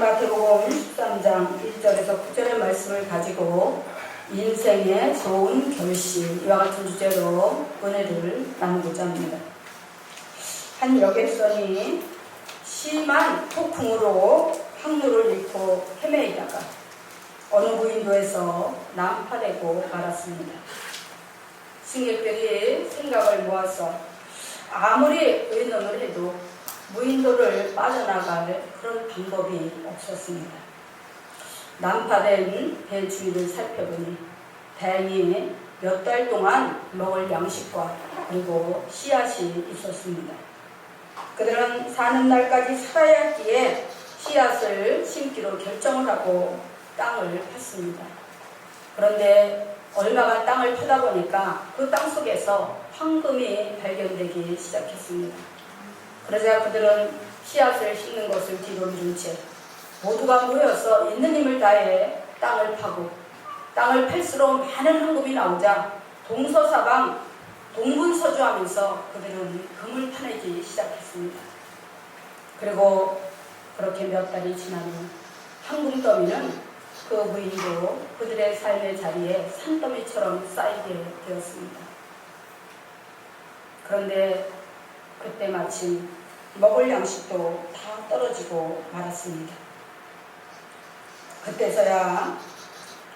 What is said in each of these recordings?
마태복음 13장 1절에서 9절의 말씀을 가지고 인생의 좋은 결심 이와 같은 주제로 은혜를 나누고자 합니다. 한 여객선이 심한 폭풍으로 항로를 잃고 헤매이다가 어느 무인도에서 난파되고 말았습니다. 승객들이 생각을 모아서 아무리 의논을 해도 무인도를 빠져나갈 그런 방법이 없었습니다. 난파된 배 주위를 살펴보니 다행히 몇달 동안 먹을 양식과 그리고 씨앗이 있었습니다. 그들은 사는 날까지 살아야 했기에 씨앗을 심기로 결정을 하고 땅을 팠습니다. 그런데 얼마간 땅을 파다 보니까 그 땅 속에서 황금이 발견되기 시작했습니다. 그러자 그들은 씨앗을 심는 것을 뒤로 미룬 채 모두가 모여서 있는 힘을 다해 땅을 파고 땅을 팔수록 많은 황금이 나오자 동서사방 동분서주하면서 그들은 금을 파내기 시작했습니다. 그리고 그렇게 몇 달이 후 황금 더미는 그 무인도 그들의 삶의 자리에 산더미처럼 쌓이게 되었습니다. 그런데 그때 마침 먹을 양식도 다 떨어지고 말았습니다. 그때서야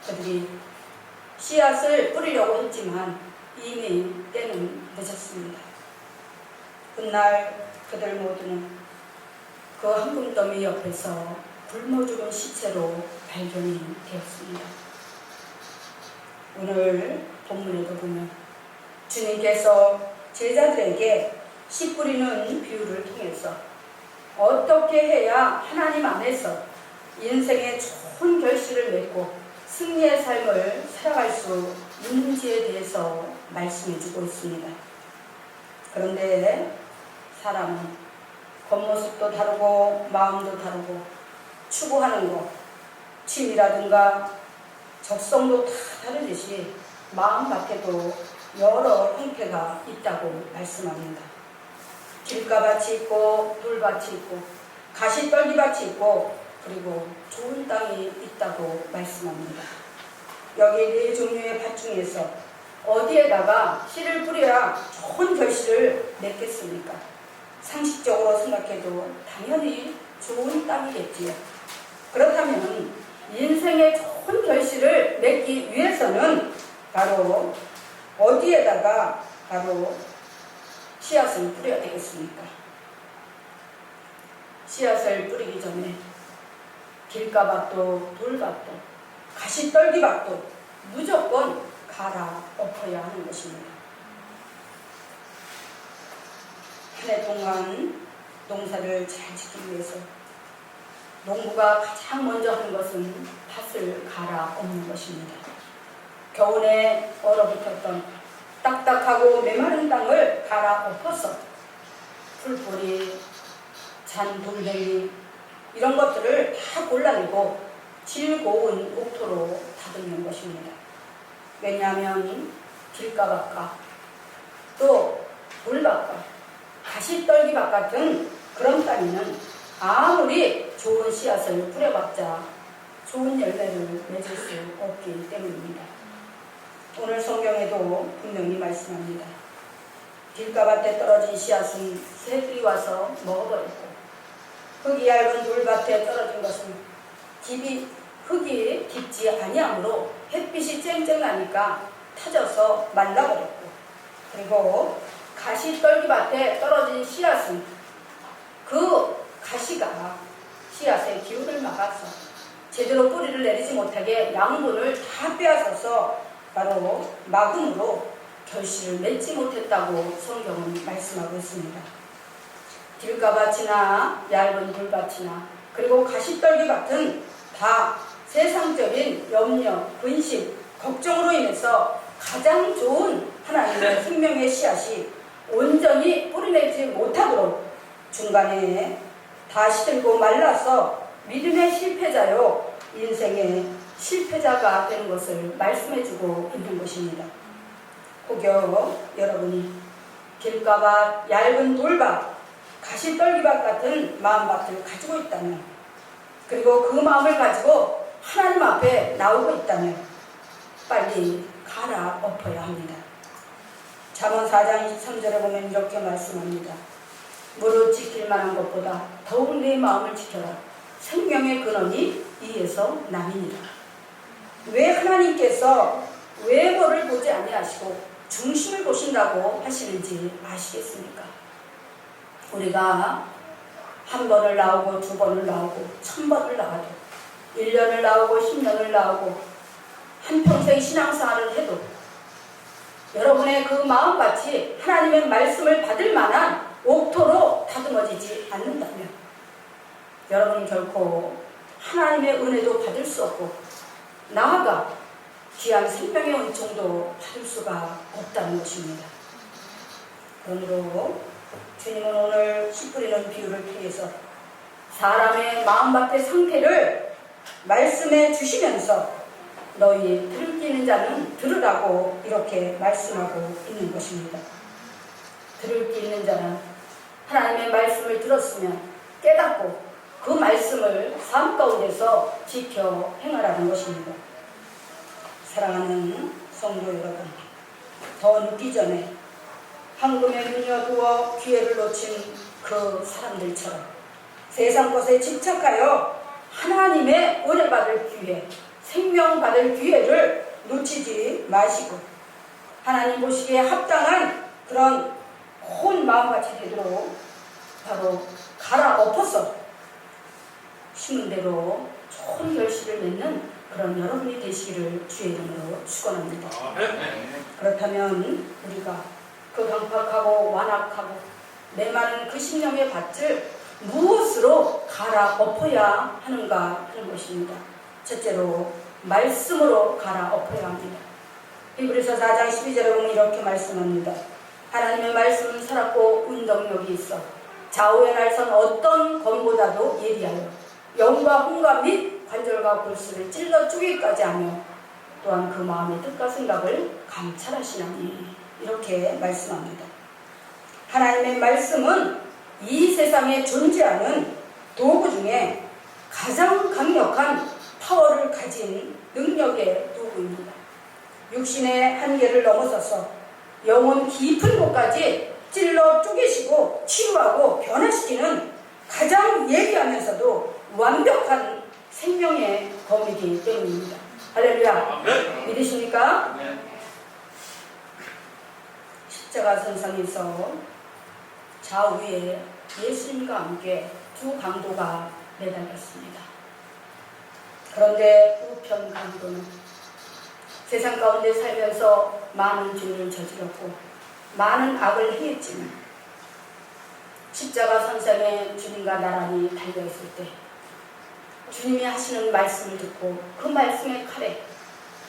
그들이 씨앗을 뿌리려고 했지만 이미 때는 늦었습니다. 훗날 그들 모두는 그 황금더미 옆에서 굶어 죽은 시체로 발견이 되었습니다. 오늘 본문에도 보면 주님께서 제자들에게 씨 뿌리는 비유를 통해서 어떻게 해야 하나님 안에서 인생의 좋은 결실을 맺고 승리의 삶을 살아갈 수 있는지에 대해서 말씀해 주고 있습니다. 그런데 사람은 겉모습도 다르고 마음도 다르고 추구하는 것, 취미라든가 적성도 다 다르듯이 마음 밖에도 여러 형태가 있다고 말씀합니다. 길가밭이 있고 돌밭이 있고 가시떨기밭이 있고 그리고 좋은 땅이 있다고 말씀합니다. 여기 네 종류의 밭 중에서 어디에다가 씨를 뿌려야 좋은 결실을 맺겠습니까? 상식적으로 생각해도 당연히 좋은 땅이겠지요. 그렇다면 인생의 좋은 결실을 맺기 위해서는 바로 어디에다가 바로 씨앗을 뿌려야 되겠습니까? 씨앗을 뿌리기 전에 길가밭도 돌밭도 가시떨기밭도 무조건 갈아 엎어야 하는 것입니다. 한 해 동안 농사를 잘 짓기 위해서 농부가 가장 먼저 하는 것은 밭을 갈아 엎는 것입니다. 겨울에 얼어붙었던 딱딱하고 메마른 땅을 갈아 엎어서 풀뿌리, 잔돌멩이 이런 것들을 다 골라내고 질고운 옥토로 다듬는 것입니다. 왜냐하면 길가밭과 또 돌밭과 가시떨기밭 같은 그런 땅에는 아무리 좋은 씨앗을 뿌려봤자 좋은 열매를 맺을 수 없기 때문입니다. 오늘 성경에도 분명히 말씀합니다. 길가밭에 떨어진 씨앗은 새들이 와서 먹어버렸고 흙이 얇은 돌밭에 떨어진 것은 깊이 흙이 깊지 아니하므로 햇빛이 쨍쨍 나니까 타져서 말라버렸고 그리고 가시 떨기밭에 떨어진 씨앗은 그 가시가 씨앗의 기운을 막아서 제대로 뿌리를 내리지 못하게 양분을 다 빼앗아서 바로 막음으로 결실을 맺지 못했다고 성경은 말씀하고 있습니다. 길가밭이나 얇은 돌밭이나 그리고 가시떨기 밭은 다 세상적인 염려, 근심, 걱정으로 인해서 가장 좋은 하나님의 생명의 씨앗이 온전히 뿌리내지 못하도록 중간에 다 시 들고 말라서 믿음의 실패자요 인생의 실패자가 되는 것을 말씀해주고 있는 것입니다. 혹여 여러분이 길가밭, 얇은 돌밭, 가시떨기밭 같은 마음밭을 가지고 있다면 그리고 그 마음을 가지고 하나님 앞에 나오고 있다면 빨리 가라 엎어야 합니다. 잠언 4장 23절에 보면 이렇게 말씀합니다. 무릇 지킬 만한 것보다 더욱 내 마음을 지켜라. 생명의 근원이 이에서 남이니라. 왜 하나님께서 외모를 보지 아니하시고 중심을 보신다고 하시는지 아시겠습니까? 우리가 한 번을 나오고 두 번을 나오고 천 번을 나와도 1년을 나오고 10년을 나오고 한평생 신앙생활을 해도 여러분의 그 마음같이 하나님의 말씀을 받을 만한 옥토로 다듬어지지 않는다면 여러분은 결코 하나님의 은혜도 받을 수 없고 나아가 귀한 생명의 은총도 받을 수가 없다는 것입니다. 그러므로 주님은 오늘 씨 뿌리는 비유를 통해서 사람의 마음밭의 상태를 말씀해 주시면서 너희 들을 자는 들으라고 이렇게 말씀하고 있는 것입니다. 들을 게 있는 자는 하나님의 말씀을 들었으면 깨닫고 그 말씀을 삶 가운데서 지켜 행하라는 것입니다. 사랑하는 성도 여러분, 더 늦기 전에 황금에 눈여 두어 기회를 놓친 그 사람들처럼 세상 것에 집착하여 하나님의 은혜 받을 기회, 생명 받을 기회를 놓치지 마시고 하나님 보시기에 합당한 그런 온 마음같이 되도록 바로 갈아 엎어서 심은 대로 좋은 결실을 맺는 그런 여러분이 되시기를 주의 이름으로 축원합니다. 그렇다면 우리가 그 강팍하고 완악하고 메마른 그 심령의 밭을 무엇으로 갈아 엎어야 하는가 하는 것입니다. 첫째로 말씀으로 갈아 엎어야 합니다. 히브리서 4장 12절에 보면 이렇게 말씀합니다. 하나님의 말씀은 살았고 운동력이 있어 좌우의 날선 어떤 검보다도 예리하여 영과 홍과 및 관절과 골수를 찔러 쪼개기까지 하며 또한 그 마음의 뜻과 생각을 감찰하시나니 이렇게 말씀합니다. 하나님의 말씀은 이 세상에 존재하는 도구 중에 가장 강력한 파워를 가진 능력의 도구입니다. 육신의 한계를 넘어서서 영혼 깊은 곳까지 찔러 쪼개시고 치유하고 변화시키는 가장 예리하면서도 완벽한 생명의 검이기 때문입니다. 할렐루야. 믿으십니까? 십자가 선상에서 좌우에 예수님과 함께 두 강도가 매달렸습니다. 그런데 우편 강도는 세상 가운데 살면서 많은 죄를 저질렀고 많은 악을 행했지만 십자가 선상에 주님과 나란히 달려있을 때 주님이 하시는 말씀을 듣고 그 말씀의 칼에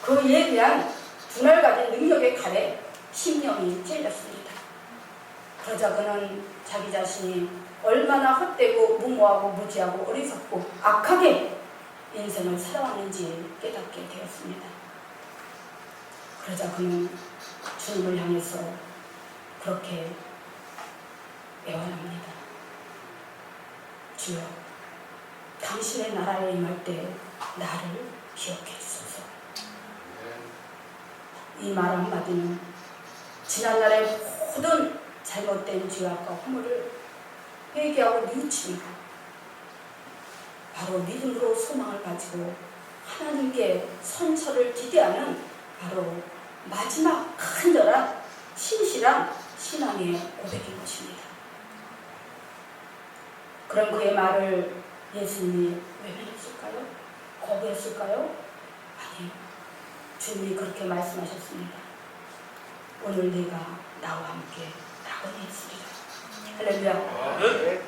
그 예리한 분할 가진 능력의 칼에 심령이 찔렸습니다. 그러자 그는 자기 자신이 얼마나 헛되고 무모하고 무지하고 어리석고 악하게 인생을 살아왔는지 깨닫게 되었습니다. 그러자 그는 주님을 향해서 그렇게 애원합니다. 주여, 당신의 나라에 임할 때 나를 기억해 주소서. 이 말 한마디는 지난날의 모든 잘못된 죄악과 허물을 회개하고 뉘우치며 바로 믿음으로 소망을 가지고 하나님께 선처를 기대하는 바로 마지막 간절한 신실한 신앙의 고백인 것입니다. 그런 그의 말을 예수님이 외면했을까요? 거부했을까요? 아니요. 주님이 그렇게 말씀하셨습니다. 오늘 네가 나와 함께 낙원에 있으리라. 할렐루야.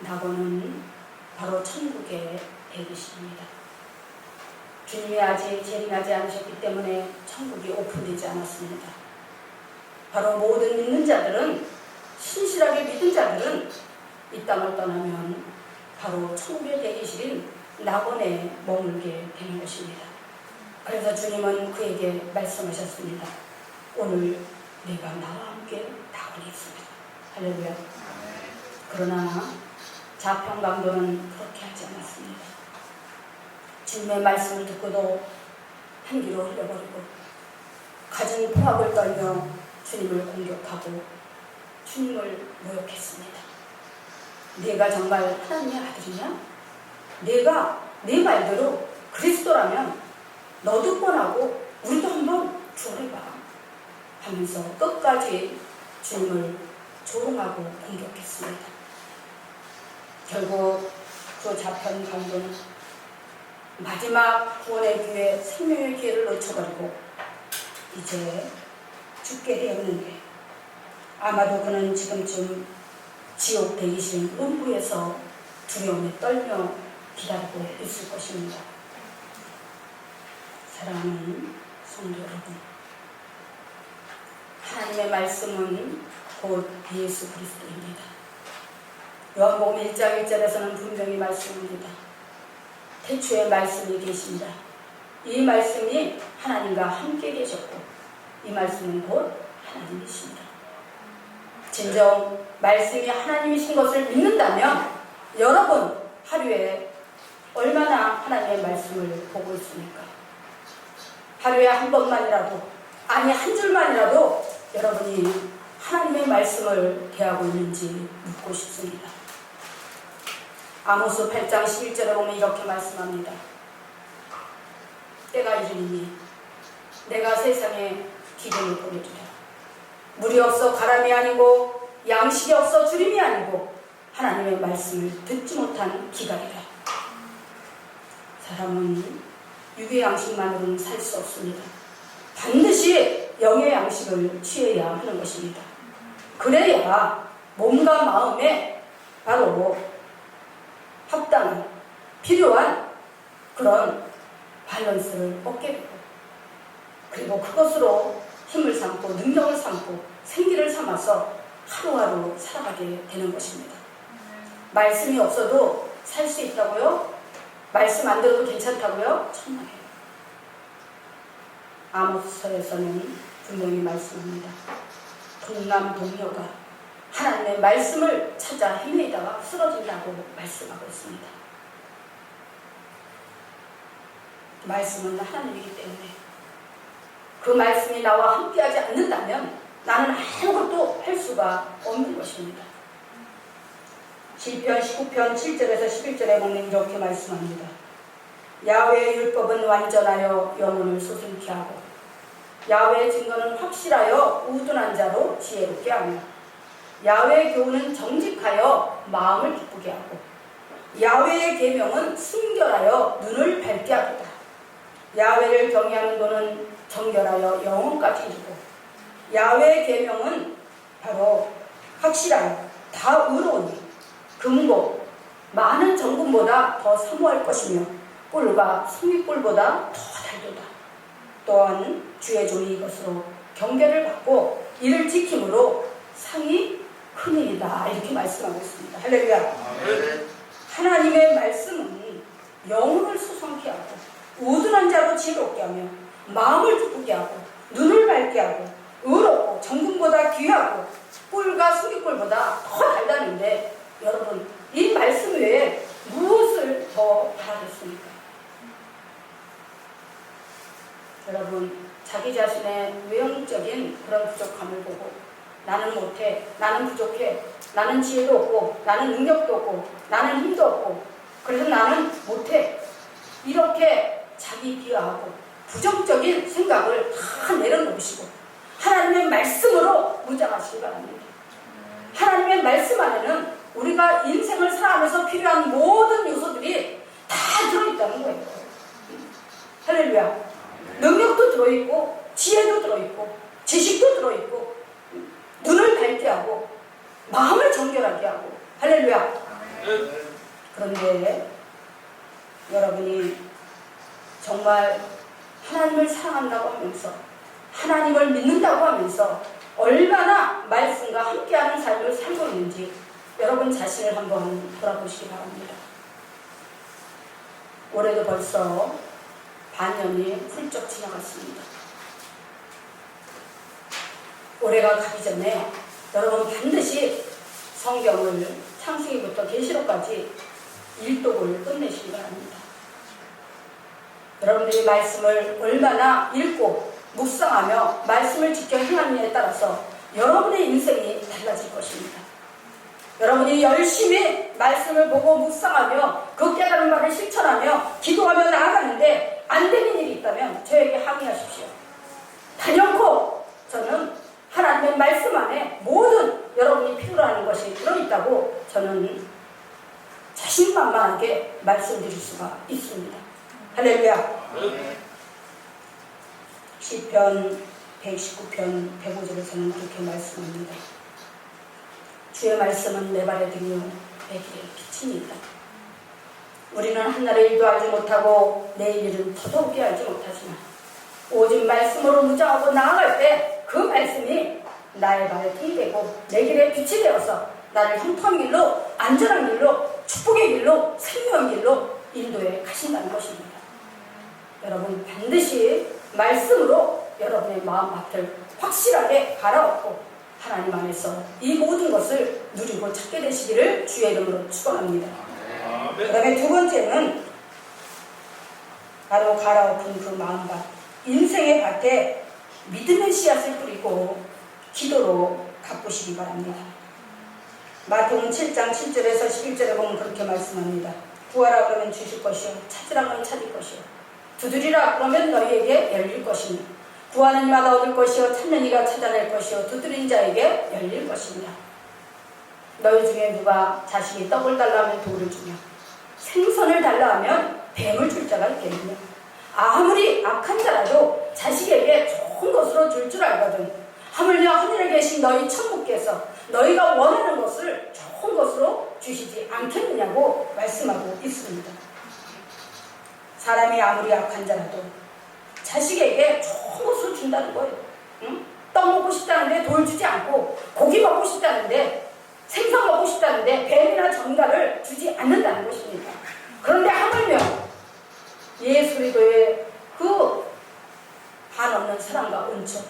낙원은 바로 천국의 대기실입니다. 주님이 아직 재림하지 않으셨기 때문에 천국이 오픈되지 않았습니다. 바로 모든 믿는 자들은 신실하게 믿은 자들은 이 땅을 떠나면 바로 천국의 대기실인 낙원에 머물게 되는 것입니다. 그래서 주님은 그에게 말씀하셨습니다. 오늘 네가 나와 함께 낙원에 있습니다. 할렐루야. 그러나 자평 강도는 그렇게 하지 않았습니다. 주님의 말씀을 듣고도 한기로 흘려버리고 가진 포악을 떨며 주님을 공격하고 주님을 모욕했습니다. 내가 정말 하나님의 아들이냐? 내가 내 말대로 그리스도라면 너도 뻔하고 우리도 한번 구원해봐 하면서 끝까지 주님을 조롱하고 공격했습니다. 결국 그 잡현 강도는 마지막 구원의 기회, 생명의 기회를 놓쳐버리고 이제 죽게 되었는데 아마도 그는 지금쯤 지옥 대기실 음부에서 두려움에 떨며 기다리고 있을 것입니다. 사랑하는 성도 여러분, 하나님의 말씀은 곧 예수 그리스도입니다. 요한복음 1장 1절에서는 분명히 말씀합니다. 태초에 말씀이 계신다. 이 말씀이 하나님과 함께 계셨고 이 말씀은 곧 하나님이십니다. 진정 말씀이 하나님이신 것을 믿는다면 여러분 하루에 얼마나 하나님의 말씀을 보고 있습니까? 하루에 한 번만이라도 아니 한 줄만이라도 여러분이 하나님의 말씀을 대하고 있는지 묻고 싶습니다. 아모스 8장 11절에 보면 이렇게 말씀합니다. 때가 이르니 내가 세상에 기근을 보내주라. 물이 없어 가람이 아니고 양식이 없어 주림이 아니고 하나님의 말씀을 듣지 못한 기갈이라. 사람은 육의 양식만으로는 살 수 없습니다. 반드시 영의 양식을 취해야 하는 것입니다. 그래야 몸과 마음에 바로 합당한 필요한 그런 밸런스를 얻게 되고 그리고 그것으로 힘을 삼고 능력을 삼고 생기를 삼아서 하루하루 살아가게 되는 것입니다. 말씀이 없어도 살 수 있다고요? 말씀 안 들어도 괜찮다고요? 천만에요. 아모스서에서는 분명히 말씀합니다. 동남 동료가 하나님의 말씀을 찾아 헤매다가 쓰러진다고 말씀하고 있습니다. 말씀은 하나님이기 때문에 그 말씀이 나와 함께하지 않는다면 나는 아무것도 할 수가 없는 것입니다. 시편 19편 7절에서 11절에 보면 이렇게 말씀합니다. 야외의 율법은 완전하여 영혼을 소생케 하고 야외의 증거는 확실하여 우둔한 자로 지혜롭게 하며 야외의 교훈은 정직하여 마음을 기쁘게 하고 야외의 계명은 순결하여 눈을 밝게 하도다. 야외를 경외하는 도는 정결하여 영혼까지 이르고 야외의 계명은 바로 확실하여 다 의로우니 금고 많은 정금보다 더 사모할 것이며 꿀과 송이꿀보다 더 달도다. 또한 주의 종이 이것으로 경계를 받고 이를 지킴으로 상이 큰 일이다 이렇게 말씀하고 있습니다. 할렐루야. 하나님의 말씀은 영혼을 수성케 하고 우둔한 자로 지혜롭게 하며 마음을 기쁘게 하고 눈을 밝게 하고 의롭고 정금보다 귀하고 꿀과 수기꿀보다 더 달다는데 여러분 이 말씀 외에 무엇을 더 바라겠습니까? 여러분 자기 자신의 외형적인 그런 부족함을 보고 나는 못해, 나는 부족해, 나는 지혜도 없고, 나는 능력도 없고, 나는 힘도 없고, 그래서 나는 못해. 이렇게 자기 비하하고 부정적인 생각을 다 내려놓으시고 하나님의 말씀으로 무장하시기 바랍니다. 하나님의 말씀 안에는 우리가 인생을 살아가면서 필요한 모든 요소들이 다 들어있다는 거예요. 할렐루야. 능력도 들어있고, 지혜도 들어있고, 지식도 들어있고, 눈을 밝게 하고, 마음을 정결하게 하고, 할렐루야. 그런데 여러분이 정말 하나님을 사랑한다고 하면서, 하나님을 믿는다고 하면서, 얼마나 말씀과 함께하는 삶을 살고 있는지 여러분 자신을 한번 돌아보시기 바랍니다. 올해도 벌써 반년이 훌쩍 지나갔습니다. 올해가 가기 전에 여러분 반드시 성경을 창세기부터 계시록까지 일독을 끝내시기 바랍니다. 여러분들이 말씀을 얼마나 읽고 묵상하며 말씀을 지켜 행하느냐에 따라서 여러분의 인생이 달라질 것입니다. 여러분이 열심히 말씀을 보고 묵상하며 그 깨달은 바를 실천하며 기도하며 나아가는데 안 되는 일이 있다면 저에게 항의하십시오. 단연코 저는 하나님의 말씀 안에 모든 여러분이 필요로 하는 것이 들어있다고 저는 자신만만하게 말씀드릴 수가 있습니다. 할렐루야. 시편 119편 105절에서는 그렇게 말씀합니다. 주의 말씀은 내 발에 등이요 내 길에 빛입니다. 우리는 한날의 일도 알지 못하고 내일 일은 더더욱이 알지 못하지만 오직 말씀으로 무장하고 나아갈 때 그 말씀이 나의 발에 등이 되고 내 길에 빛이 되어서 나를 형통한 길로 안전한 길로 축복의 길로 생명의 길로 인도해 가신다는 것입니다. 여러분 반드시 말씀으로 여러분의 마음 밭을 확실하게 갈아엎고 하나님 안에서 이 모든 것을 누리고 찾게 되시기를 주의 이름으로 축원합니다. 그 다음에 두 번째는 바로 갈아엎은 그 마음밭 인생의 밭에 믿음의 씨앗을 뿌리고 기도로 가꾸시기 바랍니다. 마태복음 7장 7절에서 11절에 보면 그렇게 말씀합니다. 구하라 그러면 주실 것이요 찾으라 그러면 찾을 것이요 두드리라 그러면 너희에게 열릴 것이니 구하는 이마다 얻을 것이요 찾는 이가 찾아낼 것이요 두드린 자에게 열릴 것입니다. 너희 중에 누가 자식이 떡을 달라 하면 돌을 주며 생선을 달라 하면 뱀을 줄 자가 있겠느냐 아무리 악한 자라도 자식에게 좋은 것으로 줄줄 알거든 하물며 하늘에 계신 너희 천국께서 너희가 원하는 것을 좋은 것으로 주시지 않겠느냐고 말씀하고 있습니다. 사람이 아무리 악한 자라도 자식에게 좋은 것을 준다는 거예요. 응? 떡 먹고 싶다는데 돌 주지 않고 고기 먹고 싶다는데 생선 먹고 싶다는데 뱀이나 전갈을 주지 않는다는 것입니다. 그런데 하물며 예수리도의 그 한없는 사랑과 은총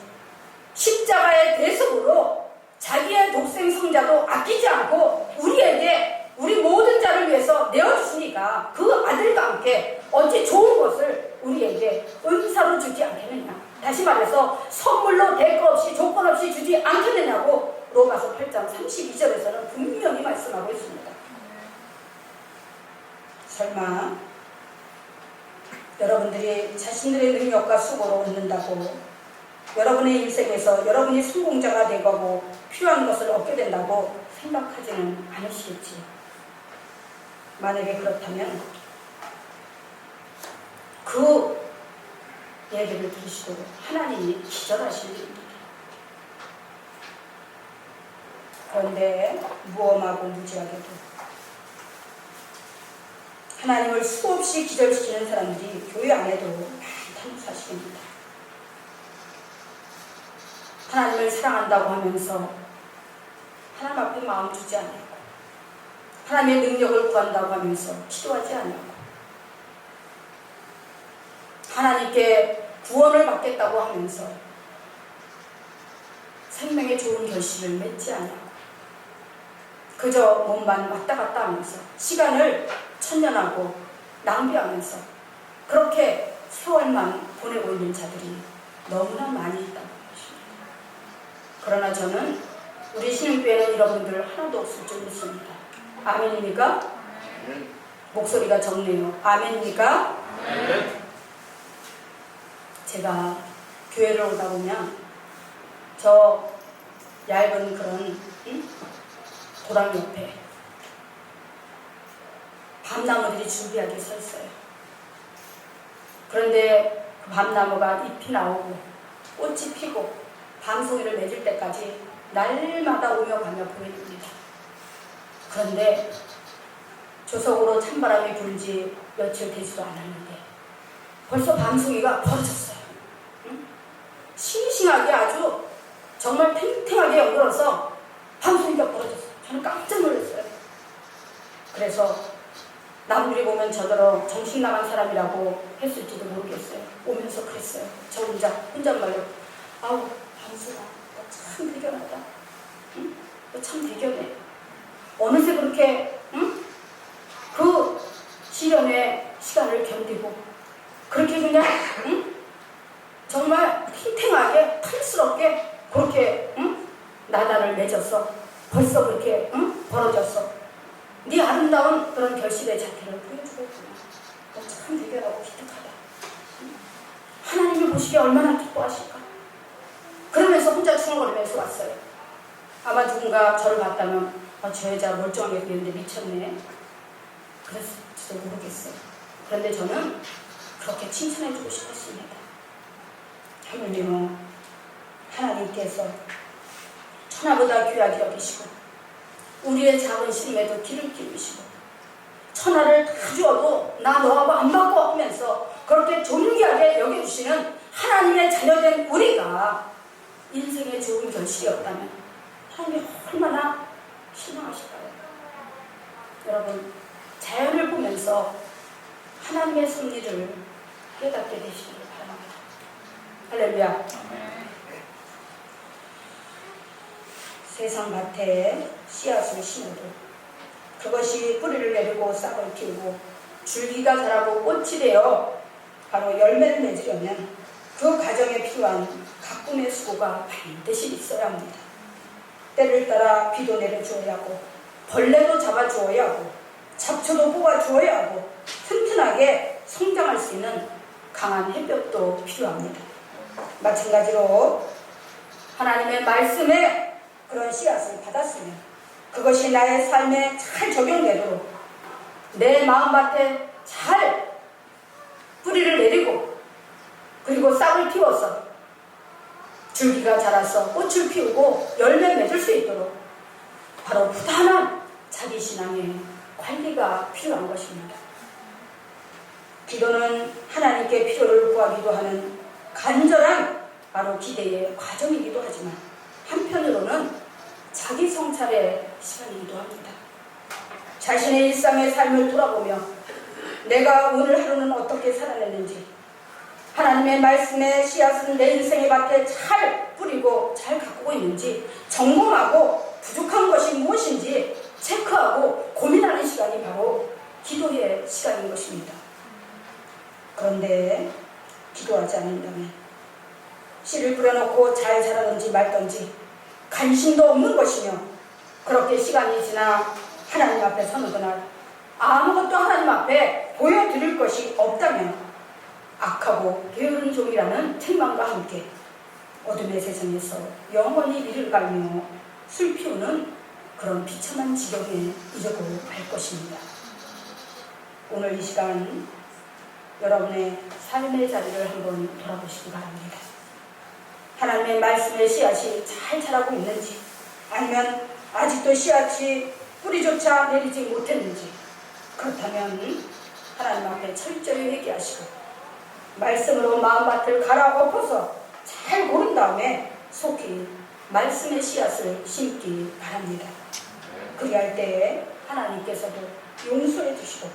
십자가의 대속으로 자기의 독생 성자도 아끼지 않고 우리에게 우리 모든 자를 위해서 내어주시니까 그 아들과 함께 어찌 좋은 것을 우리에게 은사로 주지 않겠느냐 다시 말해서 선물로 대가 없이 조건 없이 주지 않겠느냐고 로마서 8장 32절에서는 분명히 말씀하고 있습니다 설마 여러분들이 자신들의 능력과 수고로 얻는다고 여러분의 인생에서 여러분이 성공자가 되고 필요한 것을 얻게 된다고 생각하지는 않으시겠지요. 만약에 그렇다면 그 얘기를 들으시고 하나님이 기절하실 일입니다. 그런데 무엄하고 무지하게도 하나님을 수없이 기절시키는 사람들이 교회 안에도 많다는 사실입니다. 하나님을 사랑한다고 하면서 하나님 앞에 마음 주지 않고 하나님의 능력을 구한다고 하면서 기도하지 않고 하나님께 구원을 받겠다고 하면서 생명의 좋은 결실을 맺지 않고 그저 몸만 왔다 갔다 하면서 시간을 천년하고 낭비하면서 그렇게 세월만 보내고 있는 자들이 너무나 많이 있다는 것입니다. 그러나 저는 우리 신흥교회는 여러분들 하나도 없을 줄 믿습니다. 아멘입니까? 목소리가 적네요. 아멘입니까? 제가 교회를 오다 보면 저 얇은 그런 응? 도랑 옆에 밤나무들이 준비하게 서 있어요. 그런데 그 밤나무가 잎이 나오고 꽃이 피고 방송이를 맺을 때까지 날마다 오며 가며 보입니다. 그런데 조석으로 찬바람이 불지 며칠 되지도 않았는데 벌써 밤송이가 벌어졌어요. 응? 싱싱하게 아주 정말 탱탱하게 연결어서 밤송이가 벌어졌어요. 저는 깜짝 놀랐어요. 그래서 남들이 보면 저더러 정신 나간 사람이라고 했을지도 모르겠어요. 오면서 그랬어요. 저 혼자 혼잣말로 아우 밤송아 너 참 대견하다. 응? 너 참 대견해. 어느새 그렇게 응? 그 시련의 시간을 견디고 그렇게 그냥 응? 정말 탱탱하게 털스럽게 그렇게 응? 나다를 맺었어. 벌써 그렇게 응? 벌어졌어. 네 아름다운 그런 결실의 자태를 보여주고 있구나. 너참 대견하고 기특하다. 응? 하나님을 보시기에 얼마나 기뻐하실까? 그러면서 혼자 중얼거리면서 왔어요. 아마 누군가 저를 봤다면 아, 저 여자 멀쩡하게 보이는데 미쳤네. 그랬을지도 모르겠어요. 그런데 저는 그렇게 칭찬해주고 싶었습니다. 하물며 하나님께서 천하보다 귀하게 여기시고 우리의 작은 심에도 길을 기우시고 천하를 다 주어도 나 너하고 안 바꿔 하면서 그렇게 존귀하게 여겨주시는 하나님의 자녀된 우리가 인생의 좋은 결실이었다면 하나님이 얼마나 실망하실까요? 여러분 자연을 보면서 하나님의 섭리를 깨닫게 되시기를 바랍니다. 할렐루야. 세상 밭에 씨앗을 심어도 그것이 뿌리를 내리고 싹을 틔우고 줄기가 자라고 꽃이 되어 바로 열매를 맺으려면 그 과정에 필요한 가꿈의 수고가 반드시 있어야 합니다. 때를 따라 비도 내려주어야 하고 벌레도 잡아주어야 하고 잡초도 뽑아주어야 하고 튼튼하게 성장할 수 있는 강한 햇볕도 필요합니다. 마찬가지로 하나님의 말씀에 그런 씨앗을 받았으면 그것이 나의 삶에 잘 적용되도록 내 마음밭에 잘 뿌리를 내리고 그리고 싹을 틔워서 줄기가 자라서 꽃을 피우고 열매 맺을 수 있도록 바로 부단한 자기 신앙의 관리가 필요한 것입니다. 기도는 하나님께 필요를 구하기도 하는 간절한 바로 기대의 과정이기도 하지만 한편으로는 자기 성찰의 시간이기도 합니다. 자신의 일상의 삶을 돌아보며 내가 오늘 하루는 어떻게 살아냈는지 하나님의 말씀의 씨앗은 내 인생의 밭에 잘 뿌리고 잘 가꾸고 있는지 점검하고 부족한 것이 무엇인지 체크하고 고민하는 시간이 바로 기도의 시간인 것입니다. 그런데 기도하지 않는다면 씨를 뿌려놓고 잘 자라든지 말든지 관심도 없는 것이며 그렇게 시간이 지나 하나님 앞에 서는 그날 아무것도 하나님 앞에 보여드릴 것이 없다면 악하고 게으른 종이라는 책망과 함께 어둠의 세상에서 영원히 이를 갈며 술 피우는 그런 비참한 지경에 이르고 말 것입니다. 오늘 이 시간 여러분의 삶의 자리를 한번 돌아보시기 바랍니다. 하나님의 말씀의 씨앗이 잘 자라고 있는지 아니면 아직도 씨앗이 뿌리조차 내리지 못했는지 그렇다면 하나님 앞에 철저히 회개하시고 말씀으로 마음밭을 갈아 엎어서 잘 고른 다음에 속히 말씀의 씨앗을 심기 바랍니다. 그리할 때에 하나님께서도 용서해 주시고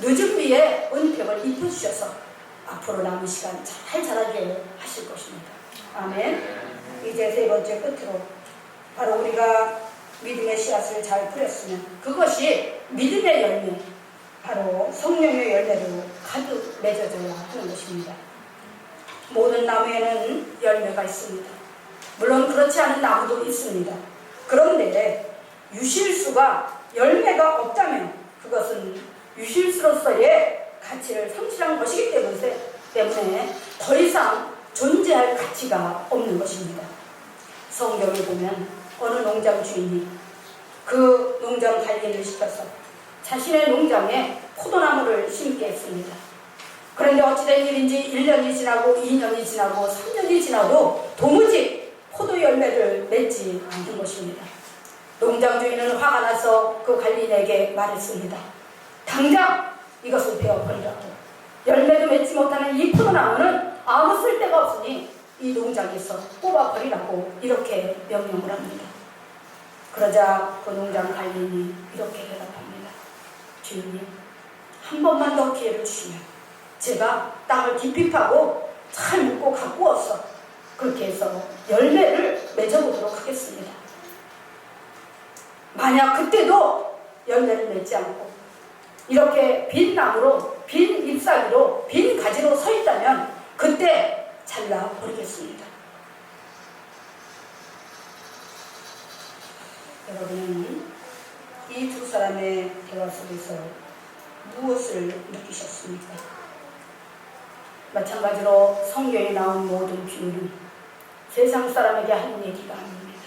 늦은 비에 은택을 입혀주셔서 앞으로 남은 시간 잘 자라게 하실 것입니다. 아멘. 이제 세 번째 끝으로 바로 우리가 믿음의 씨앗을 잘 뿌렸으면 그것이 믿음의 열매, 바로 성령의 열매로 가득 맺어져야 하는 것입니다. 모든 나무에는 열매가 있습니다. 물론 그렇지 않은 나무도 있습니다. 그런데 유실수가 열매가 없다면 그것은 유실수로서의 가치를 상실한 것이기 때문에, 때문에 더 이상 존재할 가치가 없는 것입니다. 성경을 보면 어느 농장 주인이 그 농장 관리를 시켜서 자신의 농장에 포도나무를 심게 했습니다. 그런데 어찌된 일인지 1년이 지나고 2년이 지나고 3년이 지나도 도무지 포도 열매를 맺지 않는 것입니다. 농장 주인은 화가 나서 그 관리인에게 말했습니다. 당장 이것을 베어버리라고. 열매도 맺지 못하는 이 포도나무는 아무 쓸데가 없으니 이 농장에서 뽑아버리라고 이렇게 명령을 합니다. 그러자 그 농장 관리인이 이렇게 대답합니다. 주인님, 한 번만 더 기회를 주시면 제가 땅을 깊이 파고 잘 묻고 가꾸어서 그렇게 해서 열매를 맺어보도록 하겠습니다. 만약 그때도 열매를 맺지 않고 이렇게 빈 나무로 빈 잎사 잎사귀로 빈 가지로 서 있다면 그때 잘라 버리겠습니다. 여러분은 이두 사람의 대화 속에서 무엇을 느끼셨습니까? 마찬가지로 성경에 나온 모든 비유는 세상 사람에게 하는 얘기가 아닙니다.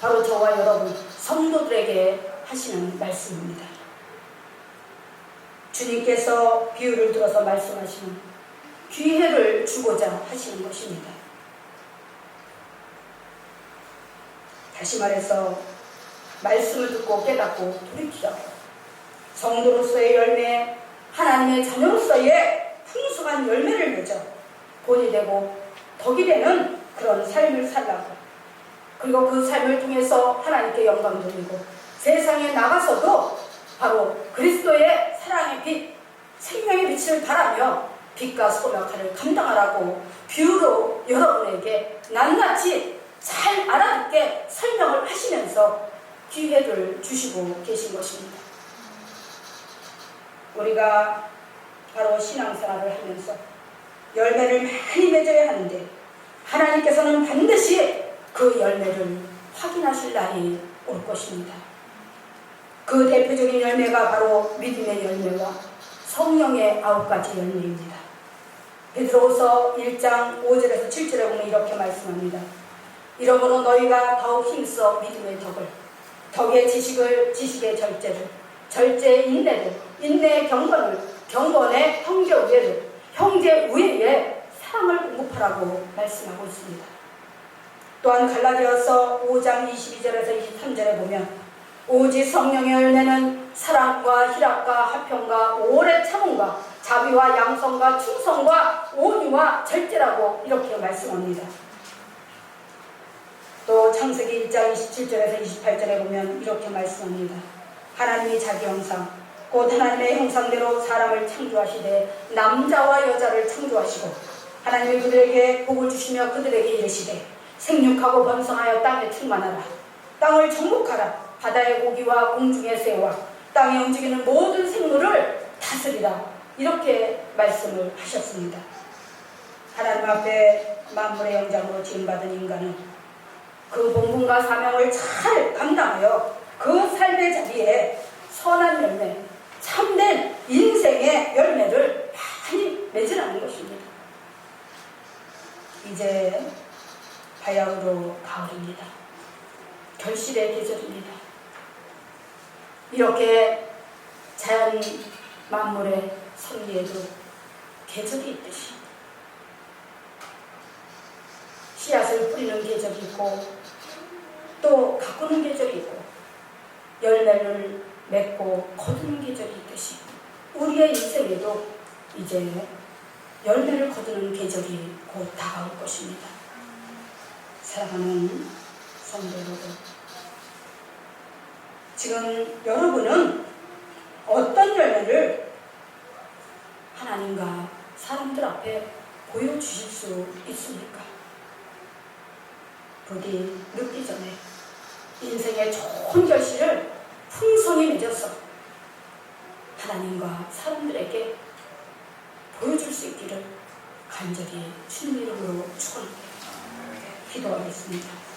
바로 저와 여러분 성도들에게 하시는 말씀입니다. 주님께서 비유를 들어서 말씀하시는 기회를 주고자 하시는 것입니다. 다시 말해서 말씀을 듣고 깨닫고 돌이키라. 성도로서의 열매, 하나님의 자녀로서의 풍성한 열매를 맺어 본이 되고 덕이 되는 그런 삶을 살라고. 그리고 그 삶을 통해서 하나님께 영광 돌리고 세상에 나가서도 바로 그리스도의 사랑의 빛, 생명의 빛을 바라며 빛과 소의 역할을 감당하라고 비유로 여러분에게 낱낱이 잘 알아듣게 설명을 하시면서 기회를 주시고 계신 것입니다. 우리가 바로 신앙생활을 하면서 열매를 많이 맺어야 하는데 하나님께서는 반드시 그 열매를 확인하실 날이 올 것입니다. 그 대표적인 열매가 바로 믿음의 열매와 성령의 아홉 가지 열매입니다. 베드로후서 1장 5절에서 7절에 보면 이렇게 말씀합니다. 이러므로 너희가 더욱 힘써 믿음의 덕을, 덕의 지식을, 지식의 절제를, 절제의 인내를, 인내의 경건을, 경건의 형제 우애를, 형제 우애에 사랑을 공급하라고 말씀하고 있습니다. 또한 갈라디아서 5장 22절에서 23절에 보면 오직 성령의 열매는 사랑과 희락과 화평과 오래 참음과 자비와 양성과 충성과 온유와 절제라고 이렇게 말씀합니다. 또 창세기 1장 27절에서 28절에 보면 이렇게 말씀합니다. 하나님이 자기 형상 곧 하나님의 형상대로 사람을 창조하시되 남자와 여자를 창조하시고 하나님이 그들에게 복을 주시며 그들에게 이르시되 생육하고 번성하여 땅에 충만하라. 땅을 정복하라. 바다의 고기와 공중의 새와 땅에 움직이는 모든 생물을 다스리라. 이렇게 말씀을 하셨습니다. 하나님 앞에 만물의 영장으로 지음받은 인간은 그 본분과 사명을 잘 감당하여 그 삶의 자리에 선한 열매, 참된 인생의 열매를 많이 맺으라는 것입니다. 이제 바야흐로 가을입니다. 결실의 계절입니다. 이렇게 자연 만물의 섭리에도 계절이 있듯이 씨앗을 뿌리는 계절이 있고 또 가꾸는 계절이 있고 열매를 맺고 거두는 계절이 있듯이 우리의 인생에도 이제 열매를 거두는 계절이 곧 다가올 것입니다. 사랑하는 성도 여러분, 지금 여러분은 어떤 열매를 하나님과 사람들 앞에 보여주실 수 있습니까? 부디 늦기 전에 인생의 좋은 결실을 풍성히 맺어서 하나님과 사람들에게 보여줄 수 있기를 간절히 주님 이름으로 축원합니다. 기도하겠습니다.